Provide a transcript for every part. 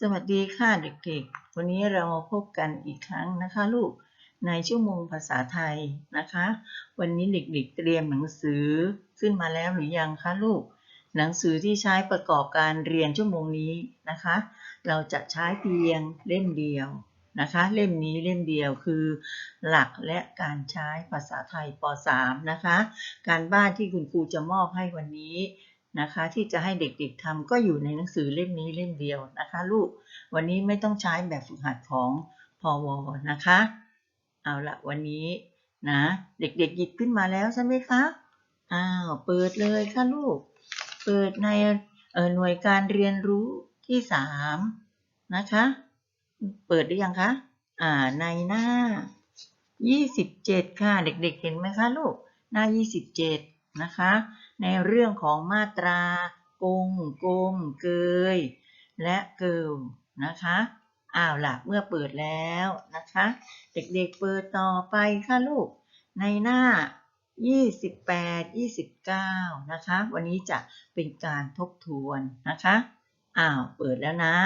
สวัสดีค่ะเด็กๆ วันนี้เรามาพบกันอีกครั้งนะคะลูก ในชั่วโมงภาษาไทยนะคะ วันนี้เด็กๆเตรียมหนังสือขึ้นมาแล้วหรือยังคะลูก หนังสือที่ใช้ประกอบการเรียนชั่วโมงนี้นะคะ เราจะใช้เพียงเล่มเดียวนะคะ เล่มนี้เล่มเดียวคือ หลักและการใช้ภาษาไทยป .3 นะคะ การบ้านที่คุณครูจะมอบให้วันนี้ นะคะ ที่จะให้เด็กๆทำก็อยู่ในหนังสือเล่มนี้เล่มเดียวนะคะ ลูกวันนี้ไม่ต้องใช้แบบฝึกหัดของพอวอนะคะ เอาละวันนี้นะ เด็กๆหยิบขึ้นมาแล้วใช่ไหมคะอ้าวเปิดเลยค่ะลูก เปิดในเอ่อหน่วยการเรียนรู้ที่สามนะคะ เปิดหรือยังคะอ่าในหน้า 27 ค่ะ เด็กๆเห็นไหมคะลูกหน้า 27 นะคะ ในเรื่องของมาตรากงกมเกย และเกิลนะคะอ้าวล่ะเมื่อเปิดแล้วนะคะ เด็กๆเปิดต่อไปค่ะลูก ในหน้า 28 29 นะคะ วันนี้จะเป็นการทบทวนนะคะอ้าวเปิดแล้วนะ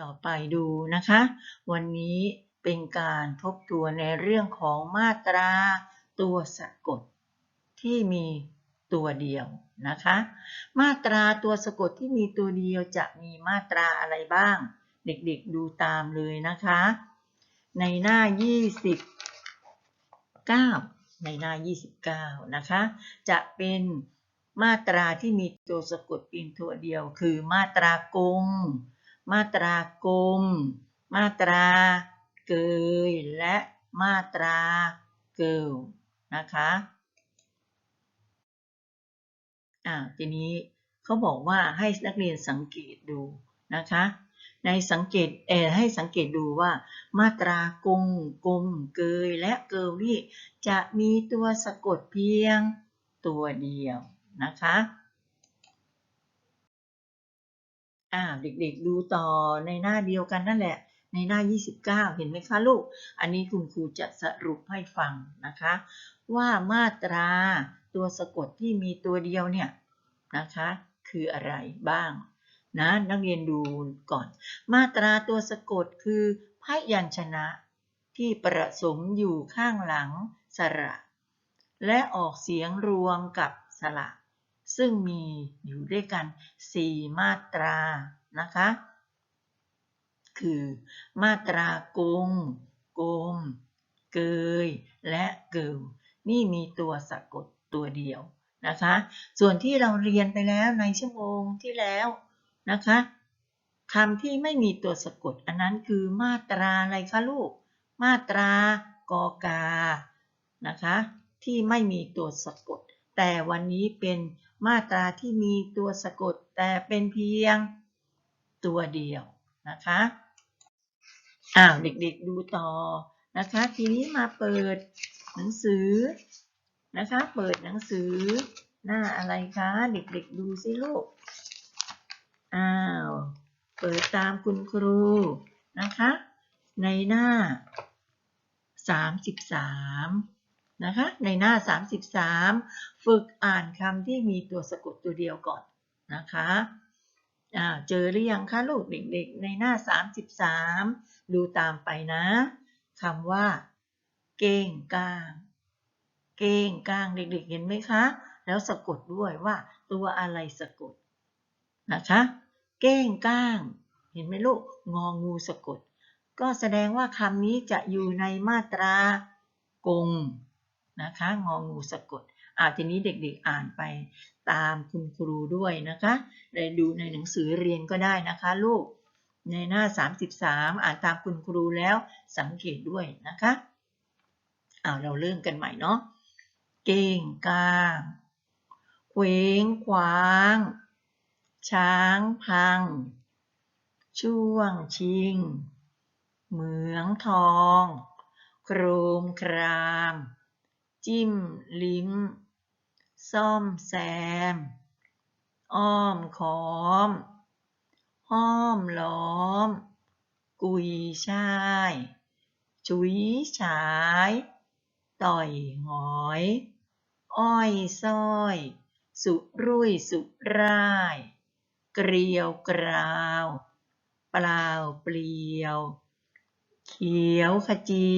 ต่อไปดูนะคะ วันนี้เป็นการทบทวนในเรื่องของมาตราตัวสะกด ที่มีตัวเดียวนะคะ มาตราตัวสะกดที่มีตัวเดียวจะมีมาตราอะไรบ้าง เด็กๆดูตามเลยนะคะ ในหน้า 29 ในหน้า 29 นะคะ จะเป็นมาตราที่มีตัวสะกดเพียงตัวเดียว คือมาตรากง มาตรากลมมาตราเกยและมาตราเกิลนะคะ อ่าทีนี้เขาบอกว่าให้นักเรียนสังเกตดูนะคะ ในสังเกตเออให้สังเกตดูว่า มาตรากงกลมเกยและเกิลนี่จะมีตัวสะกดเพียงตัวเดียวนะคะอ่าเด็กๆดูต่อในหน้าเดียวกันนั่นแหละในหน้า 29 เห็นไหมคะลูก อันนี้คุณครูจะสรุปให้ฟังนะคะ ว่ามาตราตัวสะกดที่มีตัวเดียวเนี่ย นะคะ คืออะไรบ้าง นะ นักเรียนดูก่อน มาตราตัวสะกดคือพยัญชนะที่ประสมอยู่ข้างหลังสระ และออกเสียงรวมกับสระ ซึ่งมีอยู่ด้วยกัน 4 มาตรานะคะ คือมาตรากงกม เกย และเกิลนี่มีตัวสะกดตัวเดียว นะคะ ส่วนที่เราเรียนไปแล้วในชั่วโมงที่แล้วนะคะคำที่ไม่มีตัวสะกด อันนั้นคือมาตราอะไรคะลูก มาตรากอกานะคะ ที่ไม่มีตัวสะกด แต่วันนี้เป็นมาตราที่มีตัวสะกด แต่เป็นเพียงตัวเดียวนะคะอ้าวเด็กๆดูต่อนะคะ ทีนี้มาเปิดหนังสือ นะคะ เปิดหนังสือหน้าอะไรคะ เด็กๆดูสิลูก อ้าว เปิดตามคุณครูนะคะ ในหน้า 33 นะคะ ในหน้า 33 ฝึกอ่านคำที่มีตัวสะกดตัวเดียวก่อนนะคะอ่าเจอหรือยังคะลูกเด็กๆ ในหน้า 33 ดูตามไปนะคำว่า เก้งก้าง เก้งก้างเด็กๆเห็นไหมคะ แล้วสะกดด้วยว่าตัวอะไรสะกดนะคะ เก้งก้าง เห็นไหมลูกงองูสะกด ก็แสดงว่าคำนี้จะอยู่ในมาตรากงนะคะงองูสะกดอ่าทีนี้เด็กๆอ่านไปตามคุณครูด้วยนะคะได้ดูในหนังสือเรียนก็ได้นะคะลูก ในหน้า 33 อ่านตามคุณครูแล้วสังเกตด้วยนะคะเอาเราเริ่มกันใหม่เนาะ เก่งกางเขวงขวาง ช้างพัง ช่วงชิง เหมืองทอง โครมคราม จิ้มลิ้ม ซ่อมแซม อ้อมคอม ห้อมล้อม กุยช่ายชุยฉาย ต่อยหอย อ้อยซ้อย สุรุ่ยสุร่าย เกลียวกราว เปล่าเปลี่ยว เขียวขจี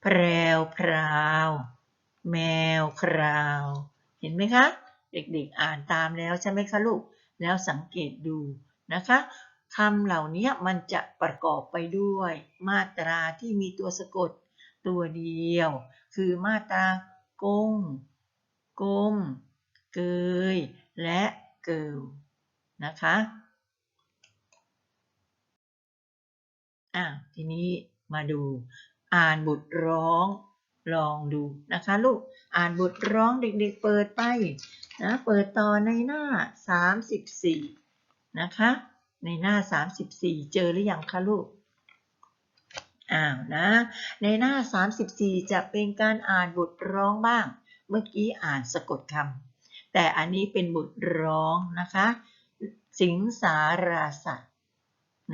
แพรวพราว แมวคราว เห็นไหมคะ เด็กๆอ่านตามแล้วใช่ไหมคะลูก แล้วสังเกตดูนะคะคำเหล่านี้มันจะประกอบไปด้วย มาตราที่มีตัวสะกดตัวเดียว คือมาตรา กงกลม เกย และเกิลนะคะอะทีนี้มาดู อ่านบทร้องลองดูนะคะลูก อ่านบทร้องเด็กๆเปิดไปนะเปิดต่อในหน้า 34 นะคะ ในหน้า 34 เจอหรือยังคะลูก อ้าวนะ ในหน้า 34 จะเป็นการอ่านบทร้องบ้าง เมื่อกี้อ่านสะกดคำแต่อันนี้เป็นบทร้องนะคะ สิงสาราสัตว์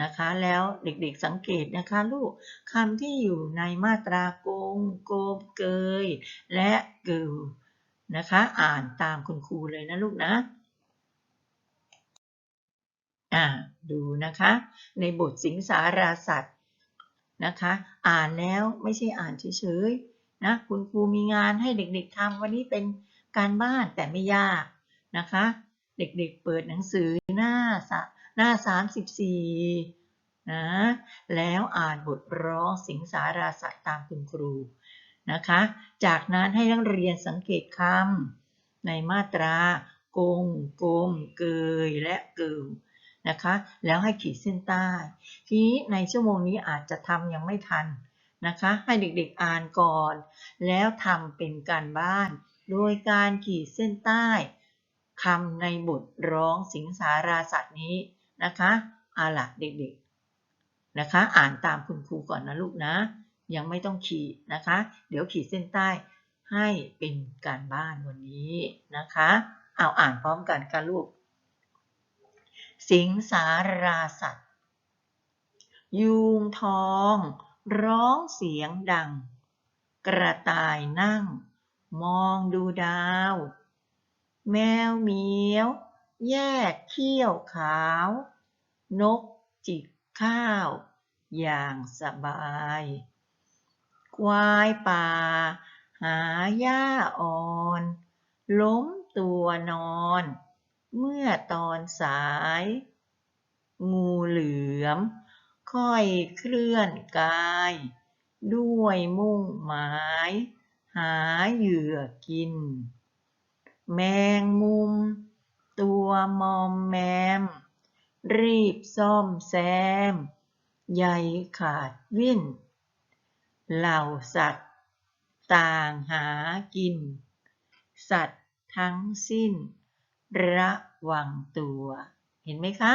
นะคะ แล้วเด็กๆสังเกตนะคะลูกคำที่อยู่ในมาตรากงโกมเกย และเกลนะคะ อ่านตามคุณครูเลยนะลูกนะอ่าดูนะคะ ในบทสิงสาราสัตว์ นะคะ อ่านแล้วไม่ใช่อ่านเฉยๆนะคุณครูมีงานให้เด็กๆทำวันนี้เป็นการบ้านแต่ไม่ยากนะคะ เด็กๆเปิดหนังสือหน้าสหน้า 34นะแล้วอ่านบทร้องสิงสาราสัตว์ตามคุณครูนะคะ จากนั้นให้นักเรียนสังเกตคำในมาตรากงกลมเกยและเกิล นะคะ แล้วให้ขีดเส้นใต้ ทีนี้ในชั่วโมงนี้อาจจะทำยังไม่ทันนะคะ ให้เด็กๆอ่านก่อน แล้วทำเป็นการบ้าน โดยการขีดเส้นใต้คำในบทร้องสิงสาราสัตว์นี้นะคะอาละเด็กๆนะคะ อ่านตามคุณครูก่อนนะลูกนะ ยังไม่ต้องขีดนะคะ เดี๋ยวขีดเส้นใต้ให้เป็นการบ้านวันนี้นะคะ เอาอ่านพร้อมกันค่ะลูก สิงสาราสัตว์ ยูงทอง ร้องเสียงดัง กระต่ายนั่ง มองดูดาว แมวเหมียว แยกเขี้ยวขาว นกจิกข้าว อย่างสบาย ควายป่า หาหญ้าอ่อน ล้มตัวนอน เมื่อตอนสาย งูเหลือม ค่อยเคลื่อนกาย ด้วยมุ่งหมาย หาเหยื่อกิน แมงมุม ตัวมอมแมม รีบซ่อมแซม ใยขาดวิ่น เหล่าสัตว์ ต่างหากิน สัตว์ทั้งสิ้น ระวังตัว เห็นไหมคะ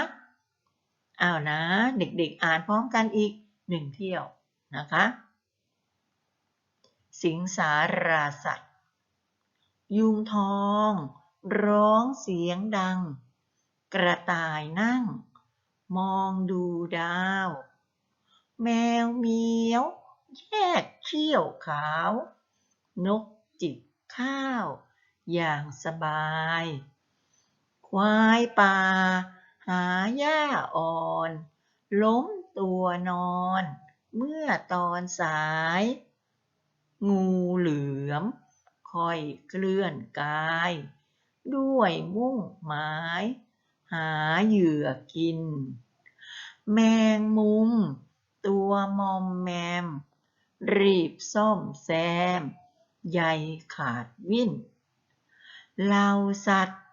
อ้าวนะ เด็กๆอ่านพร้อมกันอีกหนึ่งเที่ยวนะคะ สิงสาราสัตว์ ยุงทอง ร้องเสียงดัง กระต่ายนั่ง มองดูดาว แมวเมียว แยกเขี้ยวขาว นกจิบข้าว อย่างสบาย ควายป่า หาหญ้าอ่อน ล้มตัวนอน เมื่อตอนสาย งูเหลือมค่อยเคลื่อนกาย ด้วยมุ่งหมาย หาเหยื่อกิน แมงมุม ตัวมอมแมม รีบซ่อมแซม ใยขาดวิ่นเหล่าสัตว์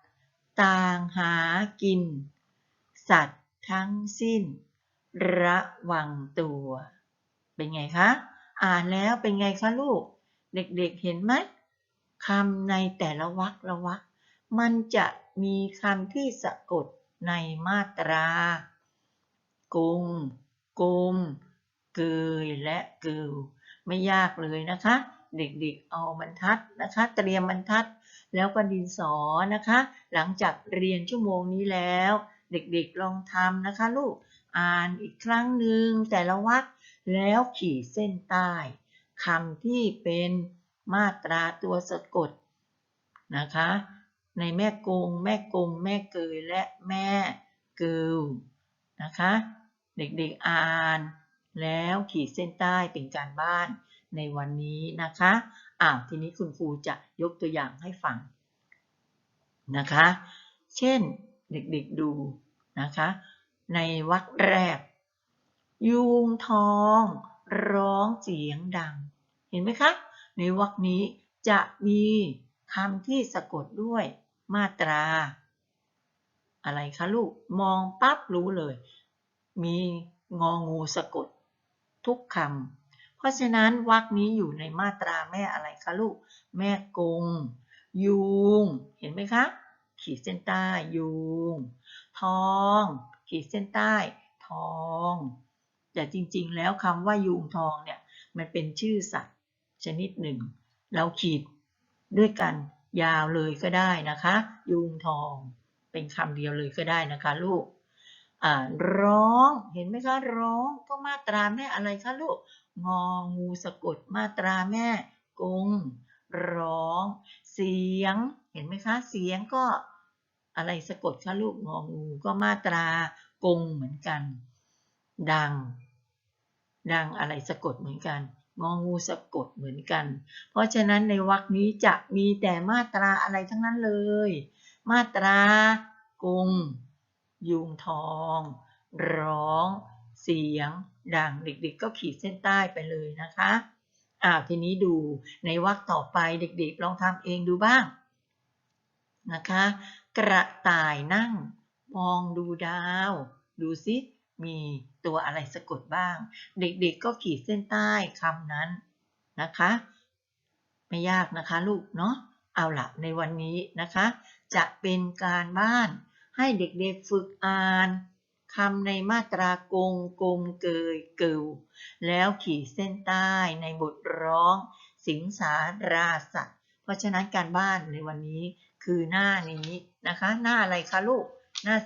ต่างหากิน สัตว์ทั้งสิ้น ระวังตัว เป็นไงคะ อ่านแล้วเป็นไงคะลูก เด็กๆเห็นไหมคำในแต่ละวรรคละวรรคมันจะมีคำที่สะกดในมาตรากงกลมเกยและเกิลไม่ยากเลยนะคะ เด็กๆเอาบรรทัดนะคะ เตรียมบรรทัด แล้วก็ดินสอนะคะ หลังจากเรียนชั่วโมงนี้แล้ว เด็กๆลองทำนะคะ ลูกอ่านอีกครั้งหนึ่งแต่ละวรรคแล้วขีดเส้นใต้คำที่เป็นมาตราตัวสะกดนะคะ ในแม่กง แม่กง แม่เกยและแม่เกิลนะคะ เด็กๆอ่าน แล้วขีดเส้นใต้เป็นการบ้าน ในวันนี้นะคะอ่าทีนี้คุณครูจะยกตัวอย่างให้ฟังนะคะ เช่นเด็กๆดูนะคะ ในวรรคแรก ยุงทอง ร้องเสียงดัง เห็นไหมคะ ในวรรคนี้จะมีคำที่สะกดด้วยมาตรา อะไรคะลูก มองปั๊บรู้เลย มีงองูสะกด ทุกคำ เพราะฉะนั้นวรรคนี้อยู่ในมาตราแม่อะไรคะลูก แม่กง ยุง เห็นไหมคะ ขีดเส้นใต้ยุง ทอง ขีดเส้นใต้ ทอง แต่จริงๆ แล้วคำว่ายุงทองเนี่ย มันเป็นชื่อสัตว์ชนิดหนึ่ง เราขีดด้วยกันยาวเลยก็ได้นะคะ ยุงทอง เป็นคำเดียวเลยก็ได้นะคะลูก อ่าร้องเห็นไหมคะร้องก็มาตราแม่อะไรคะลูกงองูสะกดมาตราแม่กงร้อง เสียงเห็นไหมคะ เสียงก็อะไรสะกดคะลูกงองูก็มาตรากงเหมือนกัน ดัง ดังอะไรสะกดเหมือนกันงองูสะกดเหมือนกัน เพราะฉะนั้นในวรรคนี้จะมีแต่มาตราอะไรทั้งนั้นเลย มาตรากง ยุงทอง ร้อง เสียง ดังเด็กๆก็ขีดเส้นใต้ไปเลยนะคะอ้าวทีนี้ดูในวรรคต่อไปเด็กๆลองทำเองดูบ้างนะคะ กระต่ายนั่ง มองดูดาว ดูซิมีตัวอะไรสะกดบ้าง เด็กๆก็ขีดเส้นใต้คำนั้นนะคะ ไม่ยากนะคะลูกเนาะเอาละในวันนี้นะคะ จะเป็นการบ้าน ให้เด็กๆฝึกอ่านคำในมาตรากงกงเกยเกิวแล้วขีดเส้นใต้ในบทร้อง สิงสาราสัตว์ เพราะฉะนั้นการบ้านในวันนี้คือหน้านี้นะคะ หน้าอะไรคะลูก หน้า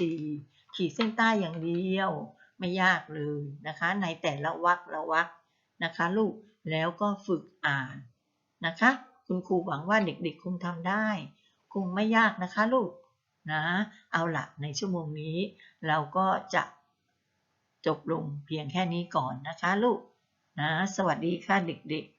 34 ขีดเส้นใต้อย่างเดียว ไม่ยากเลยนะคะ ในแต่ละวรรคละวรรคนะคะ ลูกแล้วก็ฝึกอ่านนะคะ คุณครูหวังว่าเด็กๆคงทำได้ คงไม่ยากนะคะลูก นะ เอาละในชั่วโมงนี้ เราก็จะจบลงเพียงแค่นี้ก่อนนะคะลูกนะ สวัสดีค่ะเด็กๆ